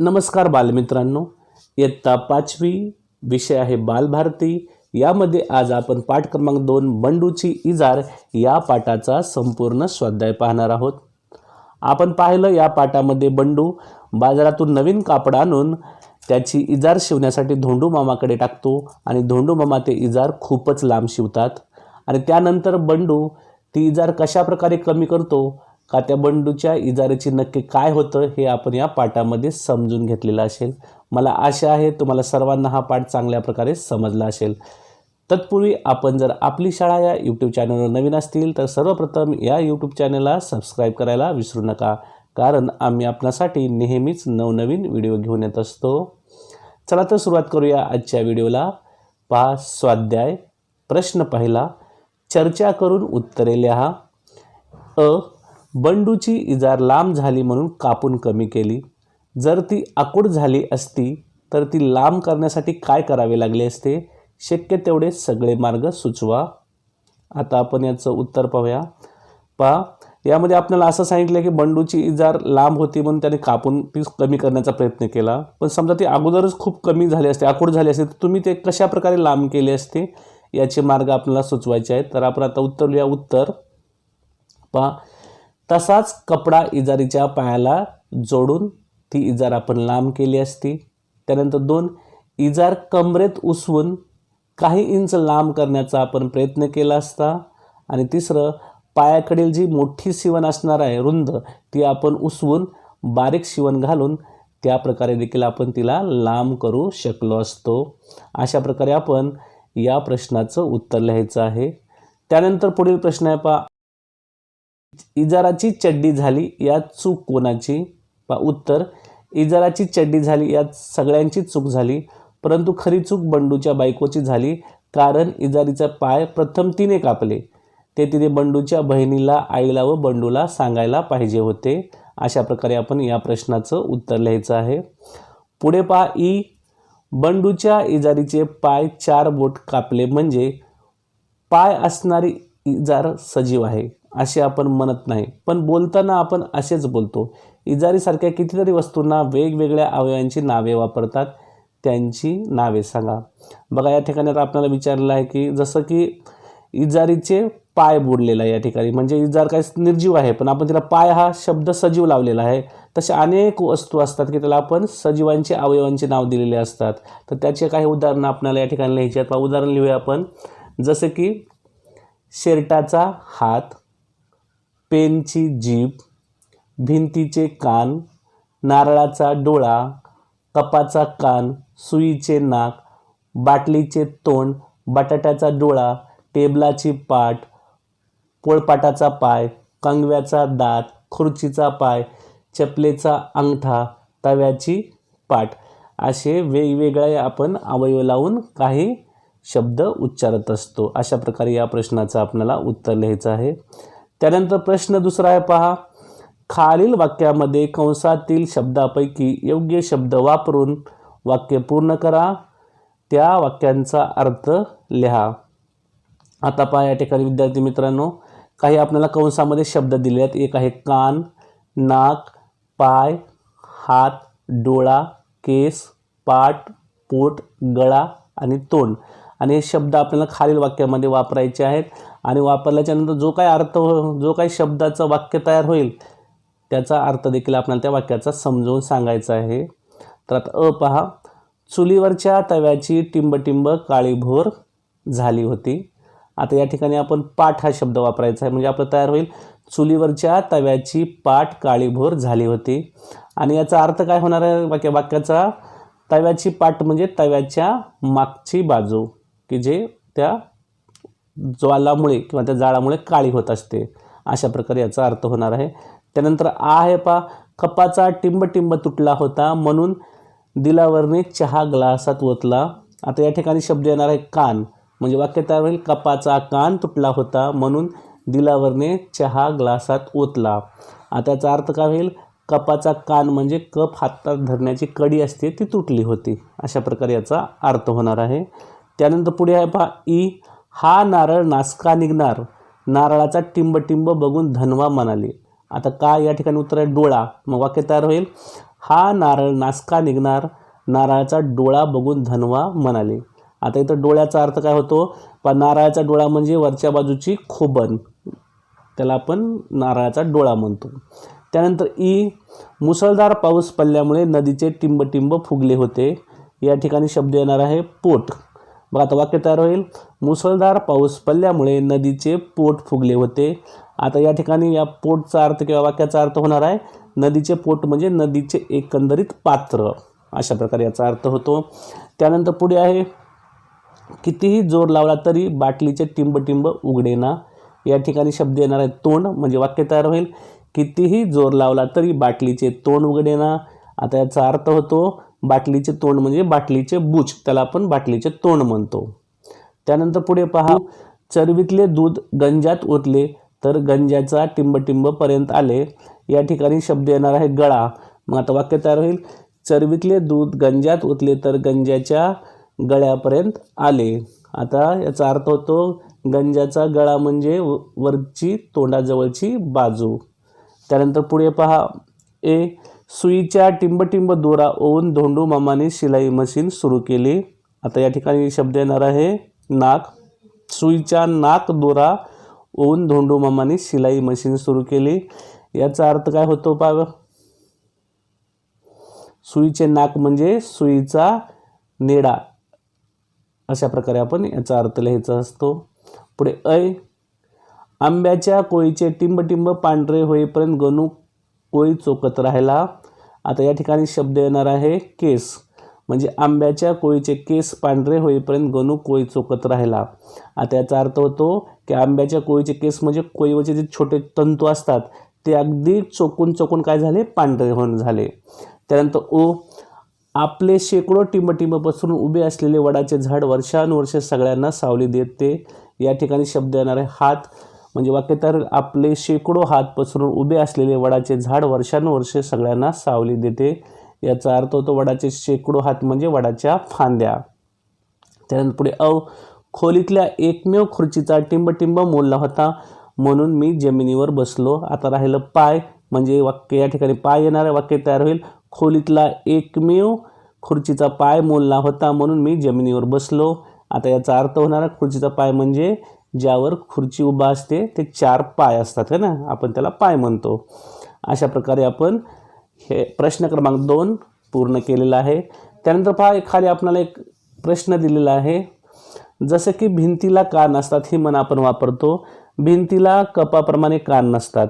नमस्कार बालमित्रांनो. इयत्ता पाचवी विषय आहे बालभारती. यामध्ये आज आपण पाठ क्रमांक दोन बंडूची इजार या पाठाचा संपूर्ण स्वाध्याय पाहणार आहोत. आपण पाहिलं या पाठामध्ये बंडू बाजारातून नवीन कापड आणून त्याची इजार शिवण्यासाठी धोंडू मामाकडे टाकतो आणि धोंडू मामा ते इजार खूपच लांब शिवतात. आणि त्यानंतर बंडू ती इजार कशा प्रकारे कमी करतो? का त्या बंडूच्या नक्की काय होतं हे आपण या पाठामध्ये समजून घेतलेलं असेल. मला आशा आहे तुम्हाला सर्वांना हा पाठ चांगल्या प्रकारे समजला असेल. तत्पूर्वी आपण जर आपली शाळा या यूट्यूब चॅनलवर नवीन असतील तर सर्वप्रथम या यूट्यूब चॅनलला सबस्क्राईब करायला विसरू नका. कारण आम्ही आपणासाठी नेहमीच नवनवीन व्हिडिओ घेऊन येत असतो. चला तर सुरुवात करूया आजच्या व्हिडिओला पहा स्वाध्याय. प्रश्न पहिला. चर्चा करून उत्तरे लिहा. अ बंडूची इजार लांब झाली म्हणून कापून कमी केली. जर ती आकूड झाली असती तर ती लांब करण्यासाठी काय करावे लागले असते? शक्य तेवढे सगळे मार्ग सुचवा. आता आपण याचं उत्तर पाहूया. पहा यामध्ये आपल्याला असं सांगितलं की बंडूची इजार लांब होती म्हणून त्याने कापून ती कमी करण्याचा प्रयत्न केला. पण समजा ती अगोदरच खूप कमी झाली असते आकूड झाली असते तर तुम्ही ते कशा प्रकारे लांब केले असते? याचे मार्ग आपल्याला सुचवायचे आहेत. तर आपण आता उत्तर लिहूया. उत्तर पहा तसाच कपडा इजारीच्या पायाला जोडून ती इजार आपण लांब केली असती. त्यानंतर दोन इजार कमरेत उसवून काही इंच लांब करण्याचा आपण प्रयत्न केला असता. आणि तिसरं पायाकडील जी मोठी शिवण असणार आहे रुंद ती आपण उसवून बारीक शिवण घालून त्या प्रकारे देखील आपण तिला लांब करू शकलो असतो. अशा प्रकारे आपण या प्रश्नाचं उत्तर लिहायचं आहे. त्यानंतर पुढील प्रश्न आहे पहा. इजाराची चड्डी झाली यात चूक कोणाची? पा उत्तर. इजाराची चड्डी झाली यात सगळ्यांची चूक झाली. परंतु खरी चूक बंडूच्या बायकोची झाली कारण इजारीचा पाय प्रथम तिने कापले. ते तिने बंडूच्या बहिणीला आईला व बंडूला सांगायला पाहिजे होते. अशा प्रकारे आपण या प्रश्नाचं उत्तर लिहायचं आहे. पुढे पहा ई. बंडूच्या इजारीचे पाय चार बोट कापले म्हणजे पाय असणारी इजार सजीव आहे असे आपण म्हणत नाही. पण बोलताना आपण असेच बोलतो. इजारीसारख्या कितीतरी वस्तूंना वेगवेगळ्या अवयवांची नावे वापरतात. त्यांची नावे सांगा. बघा या ठिकाणी आता आपल्याला विचारलं आहे की जसं की इजारीचे पाय बुडलेला आहे या ठिकाणी. म्हणजे इजार काय निर्जीव आहे पण आपण तिला पाय हा शब्द सजीव लावलेला आहे. तसे अनेक वस्तू असतात की त्याला आपण सजीवांचे अवयवांचे नाव दिलेले असतात. तर त्याचे काही उदाहरणं आपल्याला या ठिकाणी लिहायचे आहेत. उदाहरण लिहूया आपण. जसं की शेरटाचा हात पेनची जीभ भिंतीचे कान नारळाचा डोळा कपाचा कान सुईचे नाक बाटलीचे तोंड बटाट्याचा डोळा टेबलाची पाट पोळपाटाचा पाय कंगव्याचा दात खुर्चीचा पाय चपलेचा अंगठा तव्याची पाट. असे वेगवेगळे आपण अवयव लावून काही शब्द उच्चारत असतो. अशा प्रकारे या प्रश्नाचं आपल्याला उत्तर लिहायचं आहे. त्यानंतर प्रश्न दुसरा आहे पहा. खालील वाक्यामध्ये कंसातील शब्दापैकी योग्य शब्द वापरून वाक्य पूर्ण करा. त्या वाक्यांचा अर्थ लिहा. आता पहा या ठिकाणी विद्यार्थी मित्रांनो काही आपल्याला कंसामध्ये शब्द दिले आहेत एक आहे कान नाक पाय हात डोळा केस पाठ पोट गळा आणि तोंड. आणि हे शब्द आपल्याला खालील वाक्यामध्ये वापरायचे आहेत. आणि वापरल्याच्यानंतर जो काही अर्थ जो काही शब्दाचं वाक्य तयार होईल त्याचा अर्थ देखील आपल्याला त्या वाक्याचा समजवून सांगायचा आहे. तर आता अ पहा. चुलीवरच्या तव्याची टिंबटिंब काळीभोर झाली होती. आता या ठिकाणी आपण पाठ हा शब्द वापरायचा आहे. म्हणजे आपलं तयार होईल. चुलीवरच्या तव्याची पाठ काळीभोर झाली होती. आणि याचा अर्थ काय होणार आहे? वाक्य वाक्याचा तव्याची पाठ म्हणजे तव्याच्या मागची बाजू. की जे त्या ज्वालामुळे किंवा त्या जाळामुळे काळी होत असते. अशा प्रकारे याचा अर्थ होणार आहे. त्यानंतर आ आहे पा कपाचा टिंब टिंब तुटला होता म्हणून दिलावरने चहा ग्लासात ओतला. आता या ठिकाणी शब्द येणार आहे कान. म्हणजे वाक्य तयार होईल कपाचा कान तुटला होता म्हणून दिलावरने चहा ग्लासात ओतला. आता याचा अर्थ काय होईल? कपाचा कान म्हणजे कप हातात धरण्याची कडी असते ती तुटली होती. अशा प्रकारे याचा अर्थ होणार आहे. त्यानंतर पुढे आहे पहा ई हा नारळ नासका निघणार. नारळाचा टिंबटिंब बघून धनवा म्हणाले आता काय या ठिकाणी उत्तर आहे? डोळा. मग वाक्य तयार होईल. हा नारळ नासका निघणार. नारळाचा डोळा बघून धनवा म्हणाले आता इथं डोळ्याचा अर्थ काय होतो? पण नारळाचा डोळा म्हणजे वरच्या बाजूची खोबन. त्याला आपण नारळाचा डोळा म्हणतो. त्यानंतर ई मुसळधार पाऊस पडल्यामुळे नदीचे टिंबटिंब फुगले होते. या ठिकाणी शब्द येणार आहे पोट. बघा आता वाक्य तयार होईल. मुसळधार पाऊस पडल्यामुळे नदीचे पोट फुगले होते. आता या ठिकाणी या पोटचा अर्थ किंवा वाक्याचा अर्थ होणार आहे. नदीचे पोट म्हणजे नदीचे एकंदरीत पात्र अशा प्रकारे याचा अर्थ होतो. त्यानंतर पुढे आहे कितीही जोर लावला तरी बाटलीचे टिंबटिंब उघडेना. या ठिकाणी शब्द येणार आहे तोंड म्हणजे वाक्य तयार होईल. कितीही जोर लावला तरी बाटलीचे तोंड उघडेना. आता याचा अर्थ होतो बाटलीचे तोंड म्हणजे बाटलीचे बुच त्याला आपण बाटलीचे तोंड म्हणतो. त्यानंतर पुढे पहा चरबीतले दूध गंजात ओतले तर गंजाचा टिंबटिंबपर्यंत पर्यंत आले. या ठिकाणी शब्द येणार आहे गळा. मग आता वाक्य तयार होईल. चरबीतले दूध गंजात ओतले तर गंजाच्या गळ्यापर्यंत आले. आता याचा अर्थ होतो गंजाचा गळा म्हणजे व- वरची तोंडाजवळची बाजू. त्यानंतर पुढे पहा ए सुईच्या टिंबटिंब दोरा ओवून धोंडू मामाने शिलाई मशीन सुरू केली. आता या ठिकाणी शब्द येणार आहे नाक. सुईच्या नाक दोरा ओवून धोंडू मामाने शिलाई मशीन सुरू केली. याचा अर्थ काय होतो पा सुईचे नाक म्हणजे सुईचा नेडा. अशा प्रकारे आपण याचा अर्थ लिहायचा असतो. पुढे ऐ आंब्याच्या कोळीचे टिंबटिंब पांढरे होईपर्यंत गणू कोळी चोकत राहिला. आता या ठिकाणी शब्द येणार आहे केस. म्हणजे आंब्याच्या कोळीचे केस पांढरे होईपर्यंत गणू कोळी चोकत राहिला. आता याचा अर्थ होतो की आंब्याच्या कोळीचे केस म्हणजे कोळीवरचे जे छोटे तंतू असतात ते अगदी चोकून चोकून काय झाले? पांढरे होऊन झाले. त्यानंतर ओ आपले शेकडो टिंबटिंब पसरून उभे असलेले वडाचे झाड वर्षानुवर्ष सगळ्यांना सावली देते. या ठिकाणी शब्द येणार आहे हात. म्हणजे वाक्यतर आपले शेकडो हात पसरून उभे असलेले वडाचे झाड वर्षानुवर्ष सगळ्यांना सावली देते. याचा अर्थ होतो वडाचे शेकडो हात म्हणजे वडाच्या फांद्या. त्यानंतर पुढे अव खोलीतल्या एकमेव खुर्चीचा टिंबटिंब मोडला होता. म्हणून मी जमिनीवर बसलो. आता राहिलं पाय. म्हणजे वाक्य या ठिकाणी पाय येणारे वाक्य तयार होईल. खोलीतला एकमेव खुर्चीचा पाय मोलला होता. म्हणून मी जमिनीवर बसलो. आता याचा अर्थ होणारा खुर्चीचा पाय म्हणजे ज्यावर खुर्ची उभा असते ते चार पाय असतात है ना? आपण त्याला पाय म्हणतो. अशा प्रकारे आपण हे प्रश्न क्रमांक दोन पूर्ण केलेला आहे. त्यानंतर पहा खाली आपणाला एक प्रश्न दिलेला आहे. जसं की भिंतीला कान असतात हे मन आपण वापरतो. भिंतीला कपाप्रमाणे कान नसतात.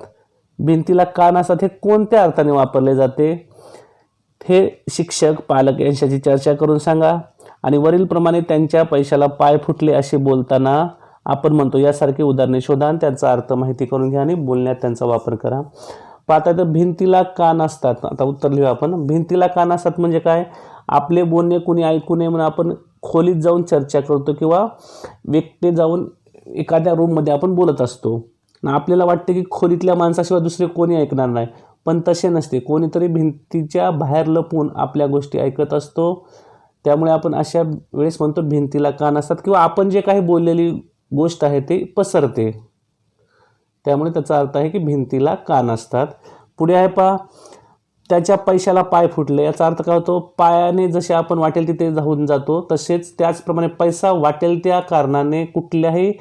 भिंतीला कान असतात हे कोणत्या अर्थाने वापरले जाते? हे शिक्षक पालक यांच्याशी चर्चा करून सांगा. आणि वरीलप्रमाणे त्यांच्या पैशाला पाय फुटले असे बोलताना आपण म्हणतो यासारखी उदाहरणे शोधा आणि त्यांचा अर्थ माहिती करून घ्या आणि बोलण्यात त्यांचा वापर करा. पाहता तर भिंतीला कान असतात. आता उत्तर लिहू आपण. भिंतीला कान असतात म्हणजे काय? आपले बोलणे कुणी ऐकू नये म्हणून आपण खोलीत जाऊन चर्चा करतो किंवा व्यक्ती जाऊन एखाद्या रूममध्ये आपण बोलत असतो. आणि आपल्याला वाटते की खोलीतल्या माणसाशिवाय दुसरे कोणी ऐकणार नाही. पण तसे नसते. कोणीतरी भिंतीच्या बाहेर लपून आपल्या गोष्टी ऐकत असतो. त्यामुळे आपण अशा वेळेस म्हणतो भिंतीला कान असतात. किंवा आपण जे काही बोललेली गोष्ट आहे ते पसरते. त्यामुळे त्याचा अर्थ आहे की भिंतीला कान असतात. पुढे आहे पा त्याच्या पैशाला पाय फुटले. याचा अर्थ काय होतो? पायाने जसे आपण वाटेल तिथे जाऊन जातो तसेच त्याचप्रमाणे पैसा वाटेल त्या कारणाने कुठल्याही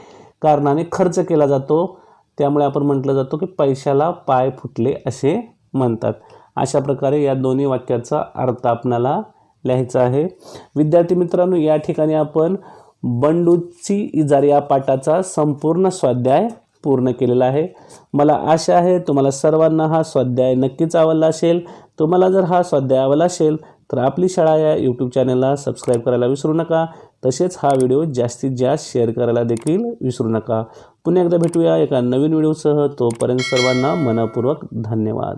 कारणाने खर्च केला जातो. त्यामुळे आपण म्हटलं जातो की पैशाला पाय फुटले असे म्हणतात. अशा प्रकारे या दोन्ही वाक्याचा अर्थ आपणाला लिहायचा आहे. विद्यार्थी मित्रांनो या ठिकाणी आपण बंडूची इजार या पाठाचा संपूर्ण स्वाध्याय पूर्ण केलेला आहे. मला आशा आहे तुम्हाला सर्वांना हा स्वाध्याय नक्कीच आवडला असेल. तुम्हाला जर हा स्वाध्याय आवडला असेल तर आपली शाळा या यूट्यूब चॅनलला सबस्क्राईब करायला विसरू नका. तसेच हा व्हिडिओ जास्तीत जास्त शेअर करायला देखील विसरू नका. पुन्हा एकदा भेटूया एका नवीन व्हिडिओसह. तोपर्यंत सर्वांना मनपूर्वक धन्यवाद.